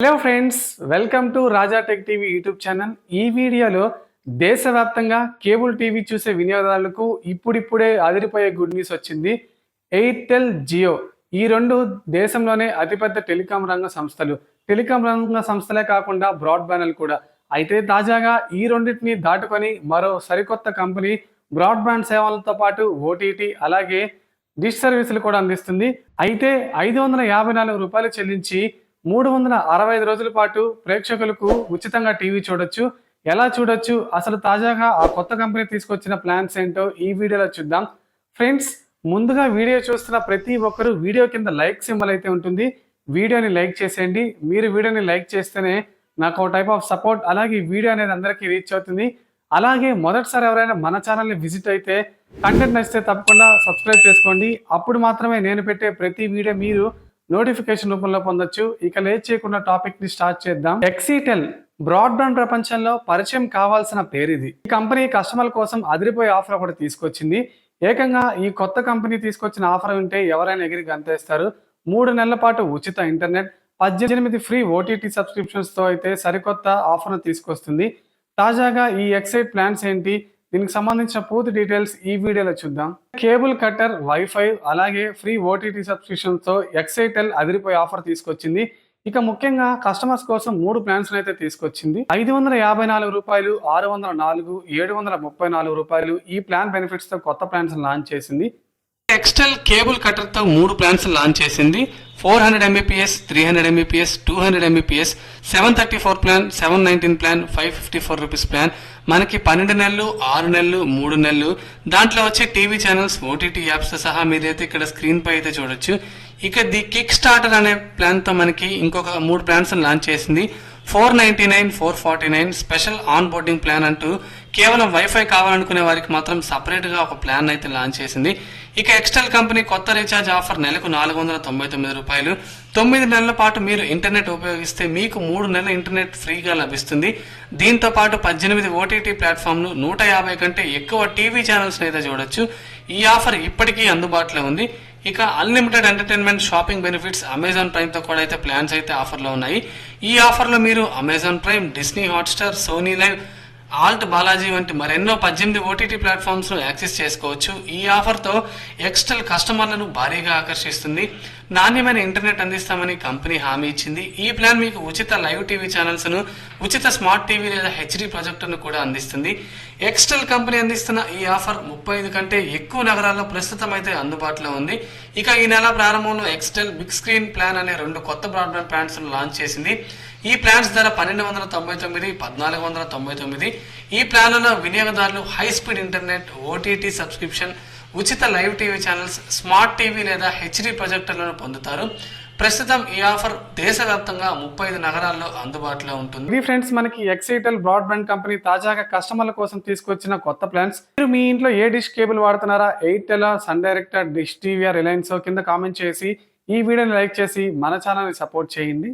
Hello friends welcome to Raja tech TV YouTube channel ఈ వీడియోలో దేశవ్యాప్తంగా కేబుల్ టీవీ చూసే వినియోగదారులకు ఇప్పుడిప్పుడే అదిరిపోయే గుడ్ న్యూస్ వచ్చింది. ఎయిర్టెల్ జియో ఈ రెండు దేశంలోనే అతిపెద్ద టెలికాం రంగ సంస్థలు. టెలికాం రంగ సంస్థలే కాకుండా బ్రాడ్బ్యాండ్లు కూడా. అయితే తాజాగా ఈ రెండింటిని దాటుకొని మరో సరికొత్త కంపెనీ బ్రాడ్బ్యాండ్ సేవలతో పాటు ఓటీటీ అలాగే డిష్ సర్వీసులు కూడా అందిస్తుంది. అయితే ఐదు వందల యాభై నాలుగు రూపాయలు చెల్లించి మూడు వందల అరవై ఐదు రోజుల పాటు ప్రేక్షకులకు ఉచితంగా టీవీ చూడొచ్చు. ఎలా చూడొచ్చు? అసలు తాజాగా ఆ కొత్త కంపెనీ తీసుకొచ్చిన ప్లాన్స్ ఏంటో ఈ వీడియోలో చూద్దాం. ఫ్రెండ్స్ ముందుగా వీడియో చూస్తున్న ప్రతి ఒక్కరూ వీడియో కింద లైక్ సింబల్ అయితే ఉంటుంది. వీడియోని లైక్ చేసేయండి. మీరు వీడియోని లైక్ చేస్తేనే నాకు ఒక టైప్ ఆఫ్ సపోర్ట్ అలాగే ఈ వీడియో అనేది అందరికీ రీచ్ అవుతుంది. అలాగే మొదటిసారి ఎవరైనా మన ఛానల్ని విజిట్ అయితే కంటెంట్ నచ్చితే తప్పకుండా సబ్స్క్రైబ్ చేసుకోండి. అప్పుడు మాత్రమే నేను పెట్టే ప్రతి వీడియో మీరు నోటిఫికేషన్ రూపంలో పొందొచ్చు. ఇక లేట్ చేయకుండా టాపిక్ని స్టార్ట్ చేద్దాం. ఎక్సీటెల్ బ్రాడ్బ్యాండ్ ప్రపంచంలో పరిచయం కావాల్సిన పేరు ఇది ఈ కంపెనీ కస్టమర్ల కోసం అదిరిపోయే ఆఫర్ ఒకటి తీసుకొచ్చింది. ఏకంగా ఈ కొత్త కంపెనీ తీసుకొచ్చిన ఆఫర్ ఉంటే ఎవరైనా ఎగిరి గంతేస్తారు. మూడు నెలల పాటు ఉచిత ఇంటర్నెట్ పద్దెనిమిది ఫ్రీ ఓటీటీ సబ్స్క్రిప్షన్స్తో అయితే సరికొత్త ఆఫర్ను తీసుకొస్తుంది. తాజాగా ఈ ఎక్సైట్ ప్లాన్స్ ఏంటి? దీనికి సంబంధించిన పూర్తి డీటెయిల్స్ ఈ వీడియోలో చూద్దాం. కేబుల్ కట్టర్ వైఫై అలాగే ఫ్రీ ఓటీటీ సబ్స్క్రిప్షన్తో ఎక్సైటెల్ అదిరిపోయే ఆఫర్ తీసుకొచ్చింది. ఇక ముఖ్యంగా కస్టమర్స్ కోసం మూడు ప్లాన్స్ అయితే తీసుకొచ్చింది. ఐదు వందల యాభై నాలుగు రూపాయలు ఆరు వందల నాలుగు ఏడు వందల ముప్పై నాలుగు రూపాయలు ఈ ప్లాన్ బెనిఫిట్స్తో కొత్త ప్లాన్స్ లాంచ్ చేసింది. ఎక్స్టెల్ కేబుల్ కట్టర్తో మూడు ప్లాన్స్ లాంచ్ చేసింది. Four hundred Mbps three hundred Mbps two hundred Mbps seven thirty four plan seven nineteen plan five fifty four rupees plan. మనకి పన్నెండు నెలలు ఆరు నెలలు మూడు నెలలు. దాంట్లో వచ్చే టీవీ ఛానల్స్ ఓటీటీ యాప్స్ సహా మీదైతే ఇక్కడ స్క్రీన్ పై అయితే చూడొచ్చు. ఇక ది కిక్ స్టార్టర్ అనే ప్లాన్తో మనకి ఇంకొక మూడు ప్లాన్స్ లాంచ్ చేసింది. Four ninety nine four forty nine special onboarding plan అంటూ కేవలం వైఫై కావాలనుకునే వారికి మాత్రం సపరేట్గా ఒక ప్లాన్ అయితే లాంచ్ చేసింది. ఇక ఎక్స్టెల్ కంపెనీ కొత్త రీఛార్జ్ ఆఫర్ నెలకు నాలుగు వందల తొంభై తొమ్మిది రూపాయలు. తొమ్మిది నెలల పాటు మీరు ఇంటర్నెట్ ఉపయోగిస్తే మీకు మూడు నెలల ఇంటర్నెట్ ఫ్రీగా లభిస్తుంది. దీంతో పాటు పద్దెనిమిది ఓటీటీ ప్లాట్ఫామ్లు నూట యాభై కంటే ఎక్కువ టీవీ ఛానల్స్ని అయితే చూడొచ్చు. ఈ ఆఫర్ ఇప్పటికీ అందుబాటులో ఉంది. ఇక unlimited entertainment shopping benefits Amazon ప్రైమ్తో కూడా అయితే ప్లాన్స్ అయితే ఆఫర్లో ఉన్నాయి. ఈ ఆఫర్లో మీరు Amazon Prime Disney Hotstar Sony Live Alt Balaji వంటి మరెన్నో పద్దెనిమిది ఓటీటీ ప్లాట్ఫామ్స్ను యాక్సెస్ చేసుకోవచ్చు. ఈ ఆఫర్తో ఎక్స్టెల్ కస్టమర్లను భారీగా ఆకర్షిస్తుంది. నాణ్యమైన ఇంటర్నెట్ అందిస్తామని కంపెనీ హామీ ఇచ్చింది. ఈ ప్లాన్ మీకు ఉచిత లైవ్ టీవీ ఛానల్స్ను ఉచిత స్మార్ట్ టీవీ లేదా హెచ్డి ప్రొజెక్టర్ను కూడా అందిస్తుంది. ఎక్స్టెల్ కంపెనీ అందిస్తున్న ఈ ఆఫర్ ముప్పై ఐదు కంటే ఎక్కువ నగరాల్లో ప్రస్తుతం అయితే అందుబాటులో ఉంది. ఇక ఈ నెల ప్రారంభంలో ఎక్స్టెల్ బిగ్ స్క్రీన్ ప్లాన్ అనే రెండు కొత్త బ్రాడ్బ్యాండ్ ప్లాన్స్ లాంచ్ చేసింది. ఈ ప్లాన్స్ ధర పన్నెండు వందల తొంభై తొమ్మిది పద్నాలుగు వందల తొంభై తొమ్మిది ఈ ప్లాన్లలో వినియోగదారులు high speed internet OTT subscription ఉచిత live TV channels smart TV లేదా హెచ్డి ప్రొజెక్టర్లను పొందుతారు. ప్రస్తుతం ఈ ఆఫర్ దేశవ్యాప్తంగా ముప్పై ఐదు నగరాల్లో అందుబాటులో ఉంటుంది. ఇది ఫ్రెండ్స్ మనకి ఎక్సైటెల్ బ్రాడ్బ్యాండ్ కంపెనీ తాజాగా కస్టమర్ల కోసం తీసుకొచ్చిన కొత్త ప్లాన్స్. మీరు మీ ఇంట్లో ఏ డిష్ కేబుల్ వాడుతున్నారా? Airtel Sun director dish TV Reliance కింద కామెంట్ చేసి ఈ వీడియోని లైక్ చేసి మన ఛానల్ని సపోర్ట్ చేయండి.